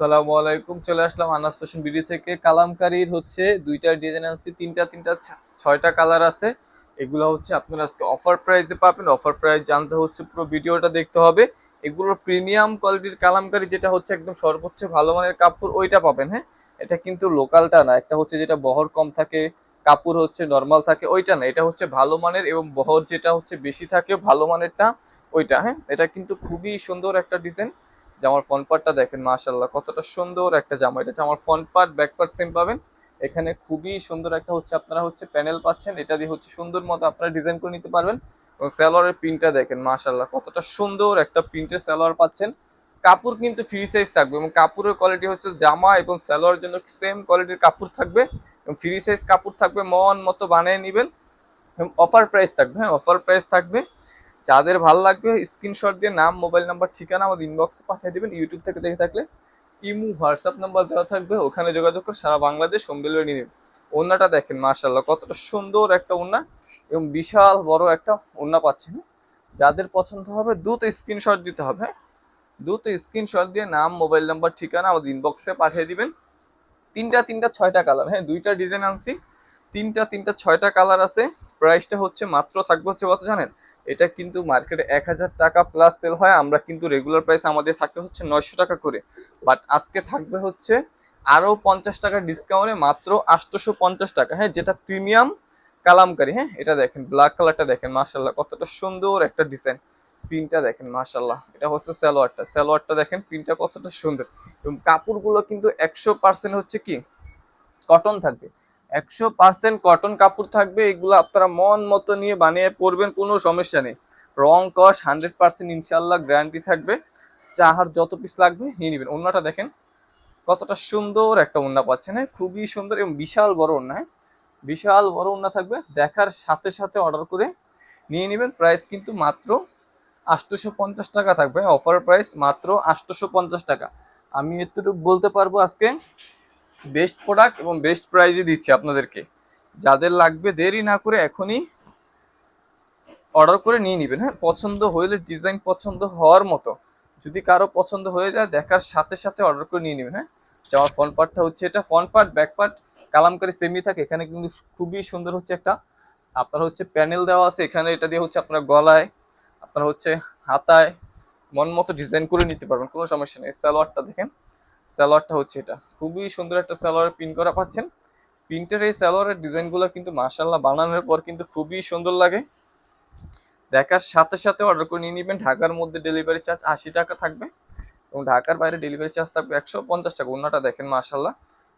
সালামু আলাইকুম, চলে আসলাম আনাস ফ্যাশন বিডি থেকে। কালামকারীর হচ্ছে দুইটা ডিজাইন আছে তিনটা তিনটা ছয়টা কালার আছে। এগুলো হচ্ছে আপনারা আজকে অফার প্রাইসে পাবেন। অফার প্রাইস জানতে হচ্ছে পুরো ভিডিওটা দেখতে হবে। এগুলোর প্রিমিয়াম কোয়ালিটির কালামকারী যেটা হচ্ছে একদম সর্বোচ্চ ভালো মানের কাপড়, ওইটা পাবেন হ্যাঁ? এটা কিন্তু লোকালটা না। একটা হচ্ছে যেটা বহর কম থাকে, কাপড় হচ্ছে নর্মাল থাকে, ওইটা না। এটা হচ্ছে ভালো মানের এবং বহর যেটা হচ্ছে বেশি থাকে, ভালো মানেরটা, ওইটা হ্যাঁ? এটা কিন্তু খুবই সুন্দর একটা ডিজাইন জামার ফ্রন্ট পার্টটা দেখেন মাশাল্লাহ কতটা সুন্দর একটা জামা। এটা জামার front part back part same পাবেন। এখানে খুবই সুন্দর একটা হচ্ছে, আপনারা হচ্ছে প্যানেল পাচ্ছেন। এটা দিয়ে হচ্ছে সুন্দর মতো আপনারা ডিজাইন করে নিতে পারবেন। এবং স্যালোয়ারের প্রিন্টটা দেখেন মাশাল্লাহ কতটা সুন্দর একটা প্রিন্টের স্যালোয়ার পাচ্ছেন। কাপড় কিন্তু ফ্রি সাইজ থাকবে এবং কাপড়ের কোয়ালিটি হচ্ছে জামা এবং স্যালোয়ারের জন্য সেম কোয়ালিটির কাপড় থাকবে। এবং ফ্রি সাইজ কাপড় থাকবে, মন মতো বানিয়ে নেবেন। এবং অফার প্রাইস থাকবে হ্যাঁ অফার প্রাইস থাকবে। যাদের ভালো লাগবে স্ক্রিনশট দিয়ে নাম মোবাইল নাম্বার ঠিকানা আমাদের ইনবক্সে পাঠিয়ে দেবেন ইউটিউব থেকে দেখে থাকলে। ইমু হোয়াটসঅ্যাপ নাম্বার দেওয়া থাকবে, ওখানে যোগাযোগ করে সারা বাংলাদেশ হোম ডেলিভারি নিয়ে ওন্নাটা দেখেন মার্শাল্লাহ কতটা সুন্দর একটা ওন্না এবং বিশাল বড় একটা ওন্না পাচ্ছেন। যাদের পছন্দ হবে, দ্রুত স্ক্রিনশট দিতে হবে হ্যাঁ? দ্রুত স্ক্রিনশট দিয়ে নাম মোবাইল নাম্বার ঠিকানা আমাদের ইনবক্সে পাঠিয়ে দিবেন। তিনটা তিনটা, ছয়টা কালার হ্যাঁ? দুইটা ডিজাইন আনছি। তিনটা তিনটা, ছয়টা কালার আছে। প্রাইসটা হচ্ছে, মাত্র থাকবে হচ্ছে কত জানেন? এটা কিন্তু মার্কেটে এক হাজার টাকা প্লাস সেল হয়, আমরা কিন্তু রেগুলার প্রাইস আমাদের থাকবে হচ্ছে নয়শো টাকা করে। বাট আজকে থাকবে হচ্ছে আরও পঞ্চাশ টাকা ডিসকাউন্টে মাত্র আটশোশো পঞ্চাশ টাকা। হ্যাঁ যেটা প্রিমিয়াম কালামকারি হ্যাঁ এটা দেখেন ব্ল্যাক কালারটা দেখেন মার্শাল্লাহ কতটা সুন্দর একটা ডিজাইন প্রিন্টটা দেখেন মার্শাল্লাহ এটা হচ্ছে স্যালোয়ারটা স্যালোয়ারটা দেখেন প্রিন্টটা কতটা সুন্দর। এবং কাপড়গুলো কিন্তু একশো পার্সেন্ট হচ্ছে কি? কটন থাকবে। একশো পার্সেন্ট কটন কাপড় থাকবে, এগুলো আপনারা মন মতো নিয়ে বানিয়ে পরবেন, কোনো সমস্যা নেই। রং কস হান্ড্রেড পার্সেন্ট ইনশাল্লাহ গ্যারান্টি থাকবে। চাহার যত পিস লাগবে নিয়ে নেবেন। ওন্নাটা দেখেন, কতটা সুন্দর একটা ওন্না পাচ্ছেন হ্যাঁ? খুবই সুন্দর এবং বিশাল বড় ওন্না হ্যাঁ? বিশাল বড় ওন্না থাকবে। দেখার সাথে সাথে অর্ডার করে নিয়ে নেবেন। প্রাইস কিন্তু মাত্র আটশোশো পঞ্চাশ টাকা থাকবে অফার প্রাইস মাত্র আটশোশো পঞ্চাশ টাকা। আমি এতটুকু বলতে পারব আজকে বেস্ট প্রোডাক্ট এবং বেস্ট প্রাইজে দিচ্ছি আপনাদেরকে। যাদের লাগবে দেরি না করে এখনই অর্ডার করে নিয়ে নেবেন হ্যাঁ? পছন্দ হইলে, ডিজাইন পছন্দ হওয়ার মতো, যদি কারও পছন্দ হয়ে যায়, দেখার সাথে সাথে অর্ডার করে নিয়ে নেবেন হ্যাঁ? জামার ফ্রন্ট পার্টটা হচ্ছে এটা front part back part Kalamkari semi থাকে। এখানে কিন্তু খুবই সুন্দর হচ্ছে একটা, আপনার হচ্ছে প্যানেল দেওয়া আছে, এখানে এটা দিয়ে হচ্ছে আপনার গলায়, আপনার হচ্ছে হাতায়, মন মতো ডিজাইন করে নিতে পারবেন, কোনো সমস্যা নেই। সালোয়ারটা দেখেন সালোয়ারটা হচ্ছে এটা। খুবই সুন্দর একটা সালোয়ার প্রিন্ট করা পাচ্ছেন। প্রিন্টের এই সালোয়ারের ডিজাইনগুলো কিন্তু মাশাল্লাহ বানানোর পর কিন্তু খুবই সুন্দর লাগে। দেখার সাথে সাথে অর্ডার করে নিয়ে নেবেন। ঢাকার মধ্যে ডেলিভারি চার্জ আশি টাকা থাকবে এবং ঢাকার বাইরে ডেলিভারি চার্জ থাকবে একশো পঞ্চাশ টাকা। ওনাটা দেখেন মাশাল্লাহ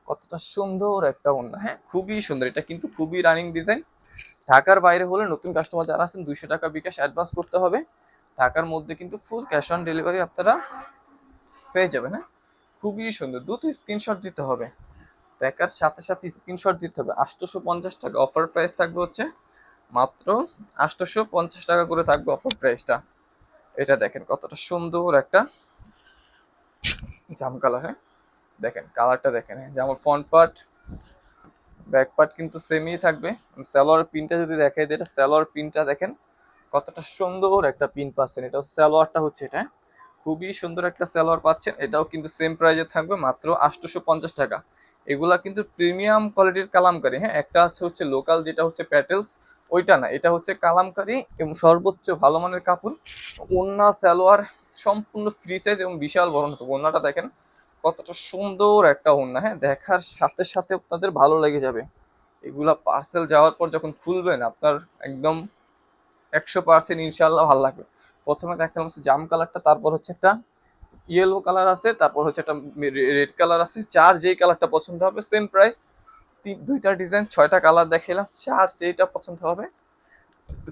কতটা সুন্দর একটা ওন্না হ্যাঁ খুবই সুন্দর। এটা কিন্তু খুবই রানিং ডিজাইন ঢাকার বাইরে হলে নতুন কাস্টমার যারা আছেন দুইশো টাকা বিকাশ অ্যাডভান্স করতে হবে। ঢাকার মধ্যে কিন্তু ফুল ক্যাশ অন ডেলিভারি আপনারা পেয়ে যাবেন। হ্যাঁ খুবই সুন্দর। দ্রুত স্ক্রিনশট দিতে হবে। দেখার সাথে সাথে স্ক্রিনশট দিতে হবে। আটশোশো পঞ্চাশ টাকা অফার প্রাইস থাকবে হচ্ছে মাত্র আটশোশো পঞ্চাশ টাকা করে থাকবে অফার প্রাইসটা এটা দেখেন কতটা সুন্দর একটা জাম কালার হ্যাঁ? দেখেন কালারটা দেখেন হ্যাঁ? জামার ফ্রন্ট পার্ট ব্যাক পার্ট কিন্তু সেমই থাকবে। স্যালোয়ার পিনটা যদি দেখাই দিই, এটা স্যালোয়ার পিনটা দেখেন কতটা সুন্দর একটা পিন পাচ্ছেন। এটা স্যালোয়ারটা হচ্ছে এটা? খুবই সুন্দর একটা সালোয়ার পাচ্ছেন। এটাও কিন্তু সেম প্রাইজে থাকবে মাত্র আটশোশো পঞ্চাশ টাকা। এগুলা কিন্তু প্রিমিয়াম কোয়ালিটির কালামকারি হ্যাঁ? একটা আছে হচ্ছে লোকাল যেটা হচ্ছে প্যাটেলস ওইটা না, এটা হচ্ছে কালামকারি এবং সর্বোচ্চ ভালো মানের কাপড়। ওন্না সালোয়ার, সম্পূর্ণ ফ্রি সাইজ এবং বিশাল বড় মতো ওন্নাটা দেখেন, কতটা সুন্দর একটা ওন্না হ্যাঁ? দেখার সাথে সাথে আপনাদের ভালো লেগে যাবে। এগুলা পার্সেল যাওয়ার পর যখন খুলবেন, আপনার একদম একশো পার্সেন্ট ইনশাল্লাহ ভালো লাগবে। প্রথমে দেখালাম হচ্ছে জাম কালারটা, তারপর হচ্ছে একটা ইয়েলো কালার আছে, তারপর হচ্ছে একটা রেড কালার আছে। চার যেই কালারটা পছন্দ হবে সেম প্রাইস দুইটা ডিজাইন ছয়টা কালার দেখালাম চার যেইটা পছন্দ হবে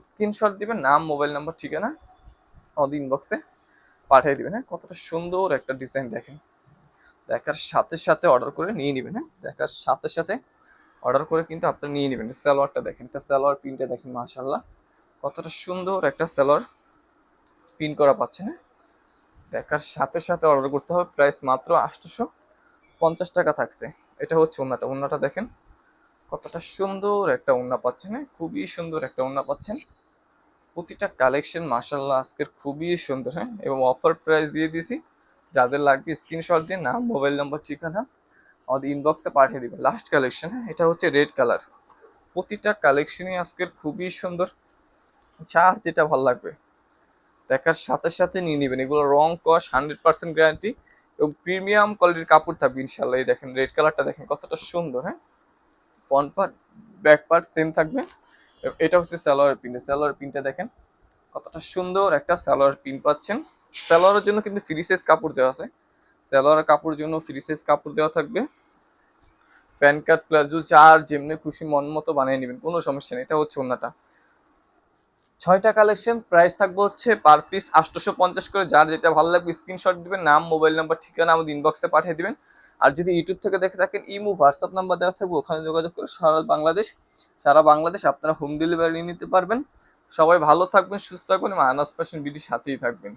স্ক্রিনশট দিবেন, নাম মোবাইল নাম্বার ঠিকানা, আমাদের ইনবক্সে পাঠিয়ে দিবেন হ্যাঁ? কতটা সুন্দর একটা ডিজাইন দেখেন। দেখার সাথে সাথে অর্ডার করে নিয়ে নেবেন হ্যাঁ? দেখার সাথে সাথে অর্ডার করে কিন্তু আপনারা নিয়ে নেবেন। সালোয়ারটা দেখেন, একটা সালোয়ার প্রিন্টটা দেখেন মাশাল্লাহ কতটা সুন্দর একটা সালোয়ার। পিন করা পাচ্ছে হ্যাঁ দেখার সাথে সাথে অর্ডার করতে হবে। প্রাইস মাত্র আটশোশো পঞ্চাশ টাকা থাকছে। এটা হচ্ছে ওন্নাটা। ওন্নাটা দেখেন, কতটা সুন্দর একটা ওন্না পাচ্ছেন? খুবই সুন্দর একটা ওন্না পাচ্ছেন। প্রতিটা কালেকশন মাসাল্লাহ আজকের খুবই সুন্দর হ্যাঁ? এবং অফার প্রাইস দিয়ে দিয়েছি। যাদের লাগবে স্ক্রিনশট দিয়ে নাম মোবাইল নাম্বার ঠিকানা, আমাদের ইনবক্সে পাঠিয়ে দিবেন। লাস্ট কালেকশন হ্যাঁ? এটা হচ্ছে রেড কালার প্রতিটা কালেকশনই আজকের খুবই সুন্দর। যার যেটা ভালো লাগবে। দেখার সাথে সাথে নিয়ে নেবেন। এগুলো রং কস হান্ড্রেড পার্সেন্ট গ্যারান্টি এবং প্রিমিয়াম কোয়ালিটির কাপড় থাকবে ইনশাল্লাহ এই দেখেন রেড কালারটা দেখেন, কতটা সুন্দর হ্যাঁ? Front part back part same থাকবে। এটা হচ্ছে সালোয়ার পিন সালোয়ার পিনটা দেখেন, কতটা সুন্দর একটা সালোয়ার পিন পাচ্ছেন। সালোয়ারের জন্য কিন্তু ফ্রি সাইজ কাপড় দেওয়া আছে। সালোয়ারের কাপড়ের জন্য ফ্রি সাইজ কাপড় দেওয়া থাকবে। প্যান কার্ড প্লাজো, যার যেমনি খুশি মন মতো বানিয়ে নেবেন, কোনো সমস্যা নেই। এটা হচ্ছে অন্যটা ছয়টা কালেকশন প্রাইস থাকবে হচ্ছে পার পিস আটশোশো পঞ্চাশ করে। যার যেটা ভালো লাগবে স্ক্রিনশট দিবেন, নাম মোবাইল নাম্বার ঠিকানা আমাদের ইনবক্সে পাঠিয়ে দিবেন। আর যদি ইউটিউব থেকে দেখে থাকেন, ইমু হোয়াটসঅ্যাপ নাম্বার দেওয়া থাকবে, ওখানে যোগাযোগ করে সারা বাংলাদেশ সারা বাংলাদেশ আপনারা হোম ডেলিভারি নিতে পারবেন। সবাই ভালো থাকবেন, সুস্থ থাকবেন এবং আনাস ফ্যাশন বিডির সাথেই থাকবেন।